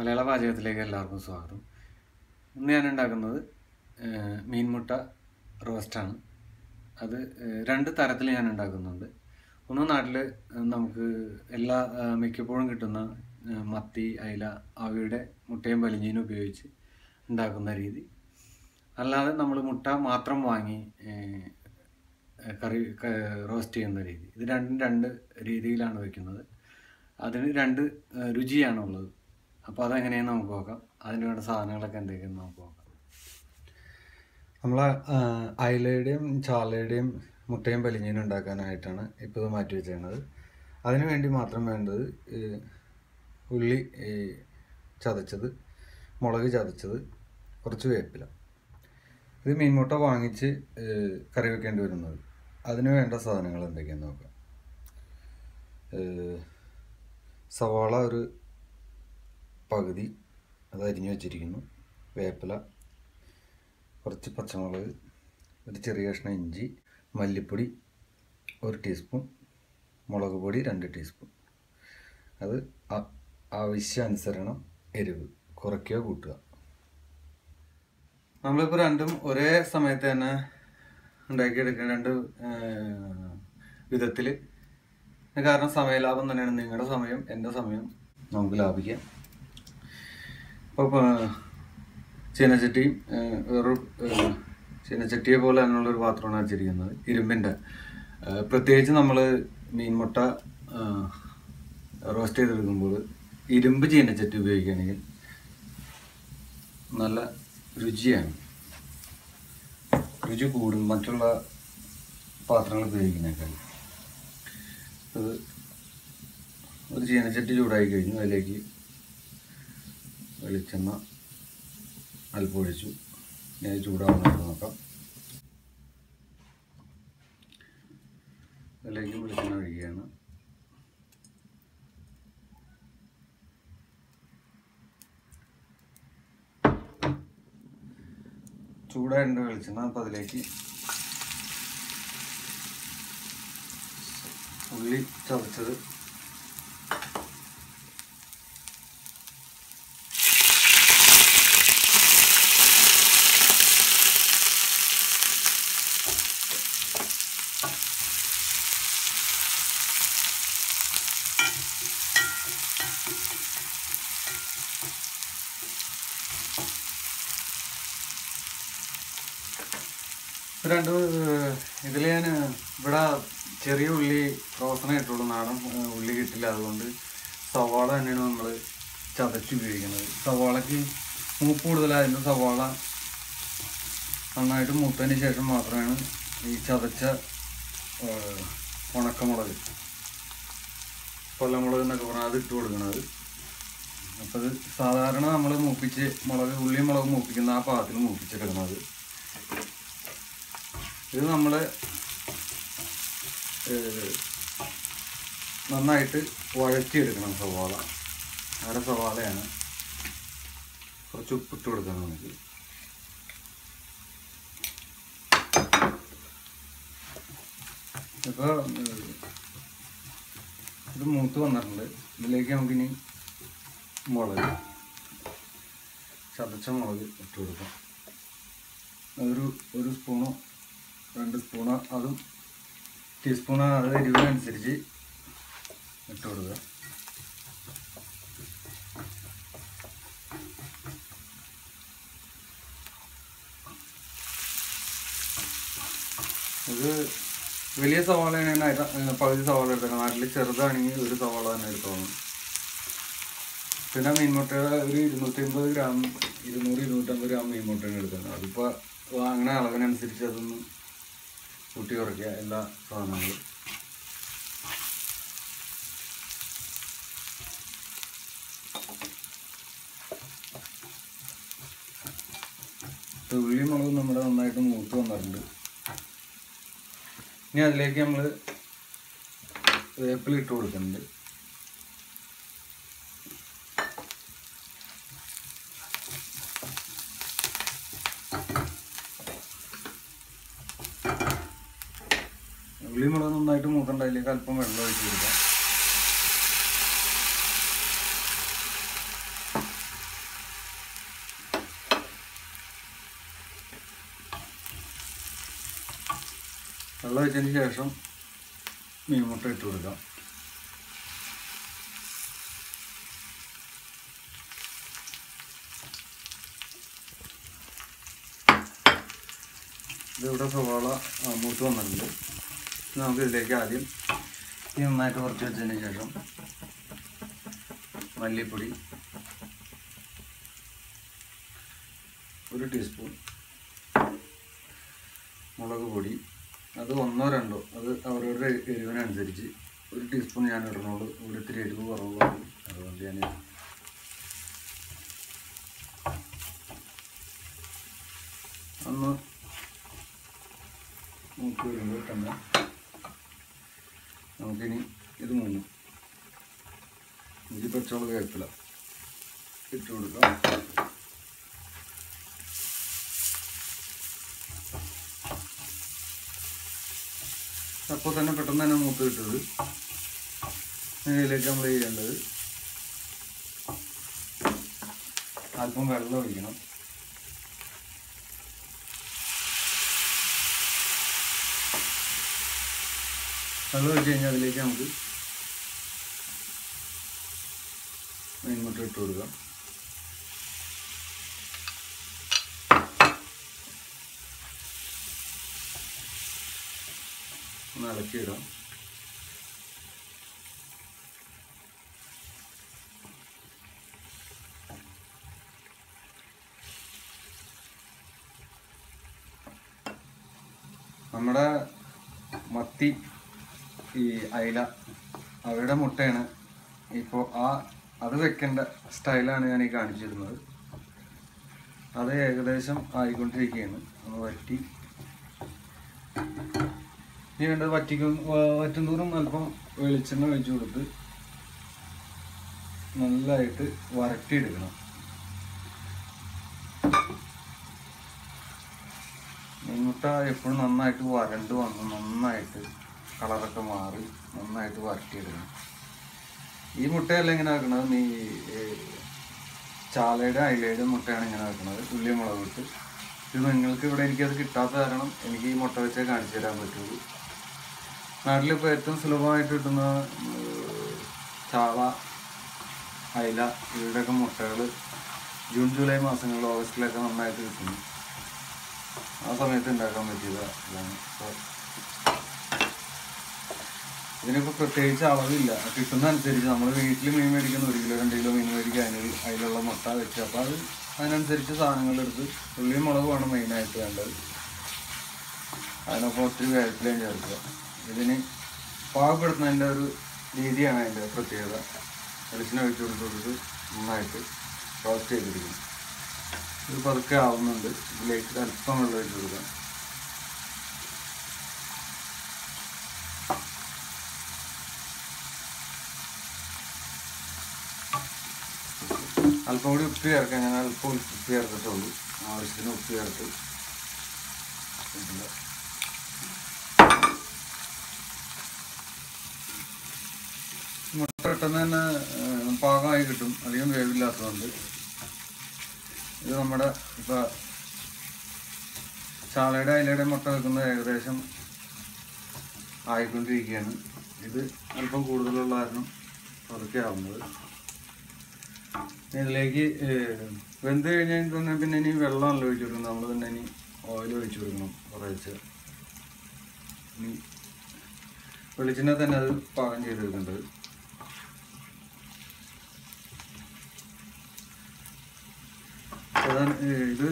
മലയാള പാചകത്തിലേക്ക് എല്ലാവർക്കും സ്വാഗതം. ഇന്ന് ഞാൻ ഉണ്ടാക്കുന്നത് മീൻമുട്ട റോസ്റ്റാണ് അത് രണ്ട് തരത്തിൽ ഞാൻ ഉണ്ടാക്കുന്നുണ്ട്. ഒന്ന് നാട്ടിൽ നമുക്ക് എല്ലാ മിക്കപ്പോഴും കിട്ടുന്ന മത്തി അയില അവയുടെ മുട്ടയും പലിഞ്ഞീനും ഉപയോഗിച്ച് ഉണ്ടാക്കുന്ന രീതി. അല്ലാതെ നമ്മൾ മുട്ട മാത്രം വാങ്ങി കറി റോസ്റ്റ് ചെയ്യുന്ന രീതി. ഇത് രണ്ടും രണ്ട് രീതിയിലാണ് വയ്ക്കുന്നത് അതിന് രണ്ട് രുചിയാണുള്ളത് അപ്പോൾ അതെങ്ങനെയാണെന്ന് നമുക്ക് നോക്കാം. അതിന് വേണ്ട സാധനങ്ങളൊക്കെ എന്തൊക്കെയാണെന്ന് നമുക്ക് നോക്കാം. നമ്മൾ അയിലയുടെയും ചാളയുടെയും മുട്ടയും പലിഞ്ഞീനും ഉണ്ടാക്കാനായിട്ടാണ് ഇപ്പോൾ ഇത് മാറ്റി വെച്ചിരുന്നത് അതിനു വേണ്ടി മാത്രം വേണ്ടത് ഉള്ളി ചതച്ചത് മുളക് ചതച്ചത് കുറച്ച് വേപ്പില. ഇത് മീൻമുട്ട വാങ്ങിച്ച് കറി വെക്കേണ്ടി വരുന്നത്. അതിന് വേണ്ട സാധനങ്ങൾ എന്തൊക്കെയാണെന്ന് നോക്കാം. സവാള ഒരു പകുതി അത് അരിഞ്ഞു വെച്ചിരിക്കുന്നു. വേപ്പില കുറച്ച് പച്ചമുളക് ഒരു ചെറിയ കഷ്ണം ഇഞ്ചി മല്ലിപ്പൊടി ഒരു ടീസ്പൂൺ മുളക് പൊടി രണ്ട് ടീസ്പൂൺ. അത് ആവശ്യാനുസരണം എരിവ് കുറയ്ക്കുക കൂട്ടുക. നമ്മളിപ്പോൾ രണ്ടും ഒരേ സമയത്ത് തന്നെ ഉണ്ടാക്കിയെടുക്കുന്ന രണ്ട് വിധത്തിൽ കാരണം സമയലാഭം തന്നെയാണ് നിങ്ങളുടെ സമയം എന്റെ സമയം. നമുക്ക് ലാഭിക്കാം. ചീനച്ചട്ടിയും വേറൊരു ചീനച്ചട്ടിയെ പോലെ തന്നെയുള്ളൊരു പാത്രമാണ് വെച്ചിരിക്കുന്നത് ഇരുമ്പിന്റെ പ്രത്യേകിച്ച് നമ്മൾ മീൻമുട്ട റോസ്റ്റ് ചെയ്തെടുക്കുമ്പോൾ ഇരുമ്പ് ചീനച്ചട്ടി ഉപയോഗിക്കുകയാണെങ്കിൽ നല്ല രുചിയാണ്. രുചി കൂടും മറ്റുള്ള പാത്രങ്ങൾ ഉപയോഗിക്കുന്നേക്കാൾ. ഇത് ഒരു ചീനച്ചട്ടി ചൂടായി കഴിഞ്ഞു അതിലേക്ക് വെളിച്ചെണ്ണ അല്പം ഒഴിച്ചു ഞാൻ അത് ചൂടാവുന്നത് നോക്കാം. അതിലേക്ക് വെളിച്ചെണ്ണ ഒഴിക്കുകയാണ്. ചൂടായിട്ടുണ്ട് വെളിച്ചെണ്ണ അപ്പം അതിലേക്ക് ഉള്ളി ചതച്ചത് രണ്ട് ഇതിൽ ഞാൻ ഇവിടെ ചെറിയ ഉള്ളി റോസന ഇട്ടുള്ളൂ നാടൻ ഉള്ളി കിട്ടില്ല. അതുകൊണ്ട് സവാള തന്നെയാണ് നമ്മൾ ചതച്ച് ഉപയോഗിക്കുന്നത്. സവാളയ്ക്ക് മൂപ്പ് കൂടുതലായതിന്റെ സവാള നന്നായിട്ട് മൂത്തതിന് ശേഷം മാത്രമാണ് ഈ ചതച്ച ഉണക്കമുളക്. കൊല്ലമുളക് എന്നൊക്കെ പറഞ്ഞാൽ അത് ഇട്ട് കൊടുക്കുന്നത്. അപ്പോൾ അത് സാധാരണ നമ്മൾ മൂപ്പിച്ച് മുളക് ഉള്ളിയും മുളക് മൂപ്പിക്കുന്ന ആ പാകത്തിൽ മൂപ്പിച്ചെടുക്കുന്നത് ഇത് നമ്മൾ നന്നായിട്ട് വഴറ്റിയെടുക്കണം സവാള. അര സവാളയാണ്. കുറച്ച് ഉപ്പിട്ട് കൊടുക്കണം നമുക്ക്. ഇപ്പോൾ ഇത് മൂത്ത് വന്നിട്ടുണ്ട്. ഇതിലേക്ക് നമുക്കിനി മുളക് ചതച്ച മുളക് ഇട്ട് കൊടുക്കാം. ഒരു ഒരു സ്പൂണോ രണ്ട് സ്പൂണ് അതും ടീസ്പൂണ് അത് എരിവിനനുസരിച്ച് ഇട്ട് കൊടുക്കുക. ഇത് വലിയ സവാള തന്നെയാണ് പകുതി സവാള എടുക്കണം നാട്ടിൽ ചെറുതാണെങ്കിൽ ഒരു സവാള തന്നെ എടുത്തോളണം പിന്നെ മീൻമുട്ടയുടെ ഒരു ഇരുന്നൂറ്റി അമ്പത് ഗ്രാം ഇരുന്നൂറ് ഇരുന്നൂറ്റമ്പത് ഗ്രാം മീൻമുട്ടയാണ് എടുക്കുന്നത് അതിപ്പോൾ വാങ്ങണ അളവിനനുസരിച്ച് അതൊന്ന് കൂട്ടി കുറയ്ക്കുക എല്ലാ സാധനങ്ങളും. ഉള്ളി മുളകും നമ്മുടെ നന്നായിട്ട് മൂത്ത് വന്നിട്ടുണ്ട്. ഇനി അതിലേക്ക് നമ്മൾ വേപ്പിലിട്ട് കൊടുക്കുന്നുണ്ട്. ഉള്ളി മുളക് നന്നായിട്ട് മൂത്തണ്ട അതിലേക്ക് അല്പം വെള്ളം ഒഴിച്ച് കൊടുക്കാം. വെള്ളം വെച്ചതിന് ശേഷം മീൻ മുട്ട ഇട്ട് കൊടുക്കാം. ഇതിവിടെ സവാള മൂത്ത് വന്നിട്ടുണ്ട്. നമുക്ക് ഇതിലേക്ക് ആദ്യം ഈ നന്നായിട്ട് കുറച്ച് വെച്ചതിന് ശേഷം മല്ലിപ്പൊടി ഒരു ടീസ്പൂൺ മുളക് പൊടി. അത് ഒന്നോ രണ്ടോ അത് അവരവരുടെ എരിവിനനുസരിച്ച് ഒരു ടീസ്പൂൺ ഞാൻ ഇടണോളൂ ഇവിടെ ഇത്തിരി എരിവ് കുറവാണ് അതുകൊണ്ട് ഞാൻ ഒന്ന് നോക്കി വരുമ്പോൾ തന്നെ നമുക്കിനി ഇത് മൂന്നും. ഇഞ്ചി പച്ചമുളക് വേപ്പില. ഇട്ട് കൊടുക്കാം. അപ്പോൾ തന്നെ പെട്ടെന്ന് തന്നെ മൂത്ത് കിട്ടത് ഇതിലേക്ക് നമ്മൾ ചെയ്യേണ്ടത് അല്പം വെള്ളം ഒഴിക്കണം. വെള്ളം ഒഴിച്ച് കഴിഞ്ഞാൽ അതിലേക്ക് നമുക്ക് മീൻമുട്ട ഇട്ട് കൊടുക്കാം. ഒന്ന് ഇളക്കിയിടാം നമ്മുടെ മത്തി ഈ അയില അവരുടെ മുട്ടയാണ്. ഇപ്പോൾ ആ അത് വെക്കേണ്ട സ്റ്റൈലാണ് ഞാൻ ഈ കാണിച്ചിരുന്നത്. അത് ഏകദേശം ആയിക്കൊണ്ടിരിക്കുകയാണ്. ഒന്ന് വറ്റി. ഇനി വേണ്ടത് വറ്റിക്കും വറ്റുന്തോറും അല്പം വെളിച്ചെണ്ണ ഒഴിച്ചു കൊടുത്ത് നല്ലതായിട്ട് വരട്ടിയെടുക്കണം. മുട്ട എപ്പോഴും നന്നായിട്ട് വരണ്ട് വന്ന് നന്നായിട്ട്. കളറൊക്കെ മാറി നന്നായിട്ട് വരട്ടിയെടുക്കണം. ഈ മുട്ടയല്ല ഇങ്ങനെ വെക്കുന്നത് നീ ചാലയുടെ അയിലയുടെ മുട്ടയാണ് ഇങ്ങനെ വെക്കുന്നത് തുല്യ മുളക് ഇത് നിങ്ങൾക്ക് ഇവിടെ എനിക്കത് കിട്ടാത്ത കാരണം എനിക്ക് ഈ മുട്ട വെച്ചേ കാണിച്ചു തരാൻ പറ്റുള്ളൂ. നാട്ടിലിപ്പോൾ ഏറ്റവും സുലഭമായിട്ട് കിട്ടുന്ന ചാള അയില ഇവരുടെയൊക്കെ മുട്ടകൾ ജൂൺ ജൂലൈ മാസങ്ങളിൽ ഓഗസ്റ്റിലൊക്കെ നന്നായിട്ട് കിട്ടുന്നു. ആ സമയത്ത് ഉണ്ടാക്കാൻ പറ്റിയതാണ്. ഇതിനിപ്പോൾ പ്രത്യേകിച്ച് അളവില്ല. കിട്ടുന്ന അനുസരിച്ച് നമ്മൾ വീട്ടിൽ മീൻ മേടിക്കുന്ന ഒരു കിലോ രണ്ട് കിലോ മീൻ മേടിക്കുക അതിന് അതിലുള്ള മുട്ട വെച്ച്. അപ്പോൾ അത് അതിനനുസരിച്ച് സാധനങ്ങളെടുത്ത് ഉള്ളിയും മുളകുമാണ് മെയിനായിട്ട് വേണ്ടത്. അതിനൊപ്പം ഒത്തിരി വേപ്പിലയും ചേർക്കുക. ഇതിന് പാകപ്പെടുത്തുന്നതിന്റെ ഒരു രീതിയാണ് അതിന്റെ പ്രത്യേകത. വെളിച്ചെണ്ണ ഒഴിച്ച് കൊടുത്ത് കൊടുത്ത് നന്നായിട്ട് റോസ്റ്റ് ചെയ്തിരിക്കും ഇത് പതുക്കെ ആവുന്നുണ്ട്. ഇതിലേക്ക് അല്പം വെള്ളം ഒഴിച്ച് കൊടുക്കാം. അല്പം കൂടി ഉപ്പ് ചേർക്കാം. ഞാൻ അല്പം ഉപ്പ് ചേർത്തിട്ടുള്ളൂ. ആവശ്യത്തിന് ഉപ്പ് ചേർത്ത് മുട്ട പെട്ടെന്ന് തന്നെ പാകമായി കിട്ടും. അധികം വേവില്ലാത്തതുകൊണ്ട്. ഇത് നമ്മുടെ ഇപ്പം ചാളയുടെ അയിലയുടെ മുട്ട വെക്കുന്നത് ഏകദേശം ആയിക്കൊണ്ടിരിക്കുകയാണ്. ഇത് അല്പം കൂടുതലുള്ള കാരണം പതുക്കെ ആവുന്നത് ഇതിലേക്ക് വെന്ത് കഴിഞ്ഞാൽ തന്നെ പിന്നെ ഇനി വെള്ളമല്ല ഒഴിച്ചു കൊടുക്കണം. നമ്മൾ തന്നെ ഇനി ഓയിൽ ഒഴിച്ചു കൊടുക്കണം കുറേശ്ശെ ഇനി വെളിച്ചെണ്ണ തന്നെ അത് പാകം ചെയ്തെടുക്കേണ്ടത് ഇത്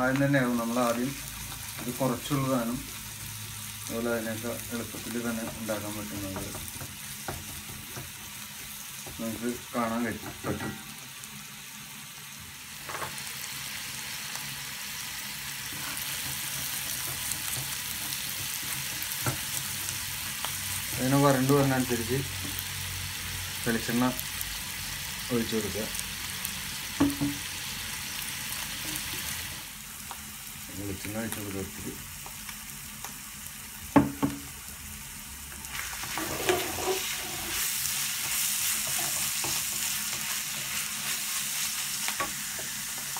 ആദ്യം തന്നെയാവും നമ്മൾ ആദ്യം ഇത് കുറച്ചുള്ളതാനും അതുപോലെ അതിനൊക്കെ എളുപ്പത്തിൽ തന്നെ ഉണ്ടാക്കാൻ പറ്റുന്നത് നമുക്ക് കാണാൻ പറ്റും. അതിന് വരണ്ട് വരുന്നതനുസരിച്ച് വെളിച്ചെണ്ണ ഒഴിച്ചു കൊടുക്കുക. വെളിച്ചെണ്ണ ഒഴിച്ചു കൊടുത്തിട്ട്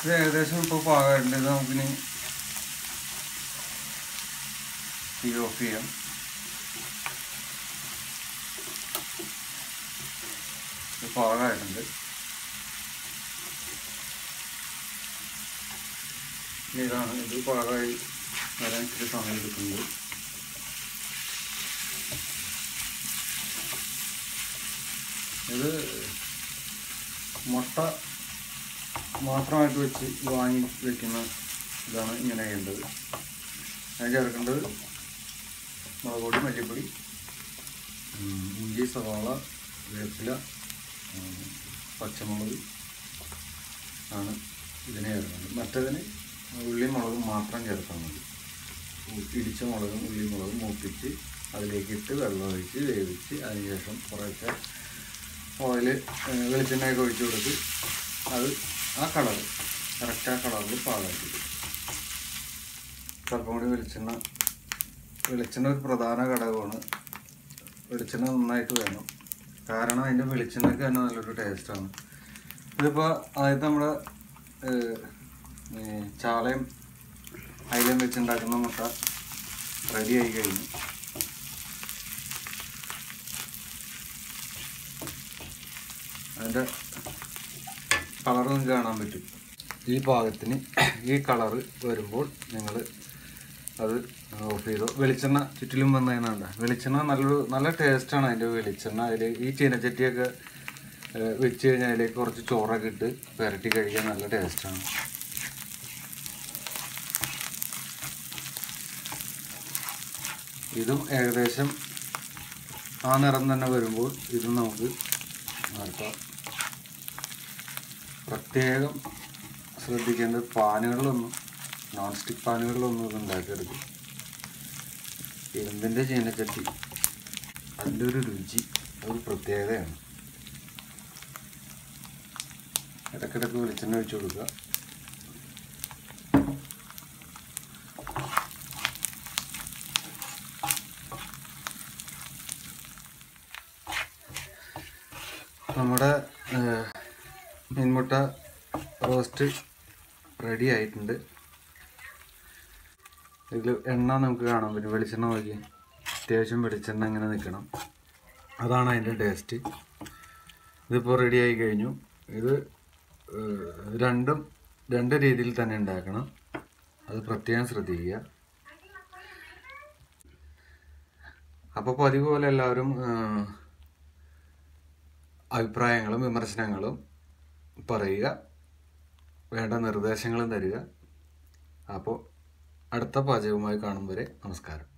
ഇത് ഏകദേശം ഇപ്പോൾ ഇത് നമുക്കിനി തീ ഓഫ് ചെയ്യാം. ഇനി ഇതാണ് ഇത് പാകായി വരാൻ ഇത്തിരി സമയം എടുക്കുന്നത് ഇത് മുട്ട മാത്രമായിട്ട് വെച്ച് വാങ്ങി വെക്കുന്ന ഇതാണ് ഇങ്ങനെ ചെയ്യേണ്ടത് അതിന് ചേർക്കേണ്ടത് മുളക് പൊടി മല്ലിപ്പൊടി ഇഞ്ചി സവാള വേപ്പില പച്ചമുളക് ആണ് ഇതിനെ ചേർക്കുന്നത്. മറ്റതിന് ഉള്ളി മുളകും മാത്രം ചേർത്താൽ മതി. ഇടിച്ച മുളകും ഉള്ളി മുളകും മൂപ്പിച്ച് അതിലേക്ക് ഇട്ട് വെള്ളം ഒഴിച്ച് വേവിച്ച് അതിനുശേഷം കുറേശ്ശെ ഓയിൽ വെളിച്ചെണ്ണയൊക്കെ ഒഴിച്ച് കൊടുത്ത് അത് ആ കളർ കറക്റ്റ് ആ കളറിൽ പാകാക്കി സ്വല്പം കൂടി വെളിച്ചെണ്ണ വെളിച്ചെണ്ണ ഒരു പ്രധാന ഘടകമാണ്. വെളിച്ചെണ്ണ നന്നായിട്ട് വേണം. കാരണം അതിന്റെ വെളിച്ചെണ്ണയ്ക്ക് തന്നെ നല്ലൊരു ടേസ്റ്റാണ് ഇതിപ്പോൾ ആദ്യത്തെ നമ്മുടെ ചാളയും അയിലയും വെച്ചുണ്ടാക്കുന്ന മുട്ട റെഡി ആയി കഴിഞ്ഞു. അതിന്റെ നിങ്ങൾക്ക് കാണാൻ പറ്റും. ഈ ഭാഗത്തിന് ഈ കളറ് വരുമ്പോൾ നിങ്ങൾ അത് ഓഫ് ചെയ്തു. വെളിച്ചെണ്ണ ചുറ്റിലും വന്നതിനാണ്ട വെളിച്ചെണ്ണ നല്ലൊരു നല്ല ടേസ്റ്റാണ് അതിന്റെ വെളിച്ചെണ്ണ. അതിൽ ഈ ചീനച്ചട്ടിയൊക്കെ വെച്ച് കഴിഞ്ഞാൽ അതിലേക്ക് കുറച്ച് ചോറൊക്കെ ഇട്ട് പുരട്ടി കഴിക്കാൻ നല്ല ടേസ്റ്റാണ് ഇതും ഏകദേശം ആ നിറം തന്നെ വരുമ്പോൾ ഇതും നമുക്ക് മാറ്റാം പ്രത്യേകം ശ്രദ്ധിക്കേണ്ടത് പാനുകളിലൊന്നും നോൺ സ്റ്റിക്ക് പാനുകളിലൊന്നും ഇത് ഉണ്ടാക്കരുത്. ഇരുമ്പിന്റെ ചീനച്ചട്ടി അതിന്റെ ഒരു രുചി ഒരു പ്രത്യേകതയാണ്. ഇടയ്ക്കിടയ്ക്ക് വെളിച്ചെണ്ണ ഒഴിച്ചു കൊടുക്കുക. നമ്മുടെ മീൻമുട്ട റോസ്റ്റ് റെഡി ആയിട്ടുണ്ട്. ഇതിൽ എണ്ണ നമുക്ക് കാണാൻ പറ്റും. വെളിച്ചെണ്ണ നോക്കി. അത്യാവശ്യം വെളിച്ചെണ്ണ ഇങ്ങനെ നിൽക്കണം. അതാണ് അതിന്റെ ടേസ്റ്റ് ഇതിപ്പോൾ റെഡി ആയി കഴിഞ്ഞു. ഇത് രണ്ടും രണ്ട് രീതിയിൽ തന്നെ ഉണ്ടാക്കണം. അത് പ്രത്യേകം ശ്രദ്ധിക്കുക. അപ്പോൾ പതിവ് പോലെ എല്ലാവരും അഭിപ്രായങ്ങളും വിമർശനങ്ങളും പറയുക. വേണ്ട നിർദ്ദേശങ്ങളും തരിക. അപ്പോൾ അടുത്ത പാചകവുമായി കാണും വരെ നമസ്കാരം.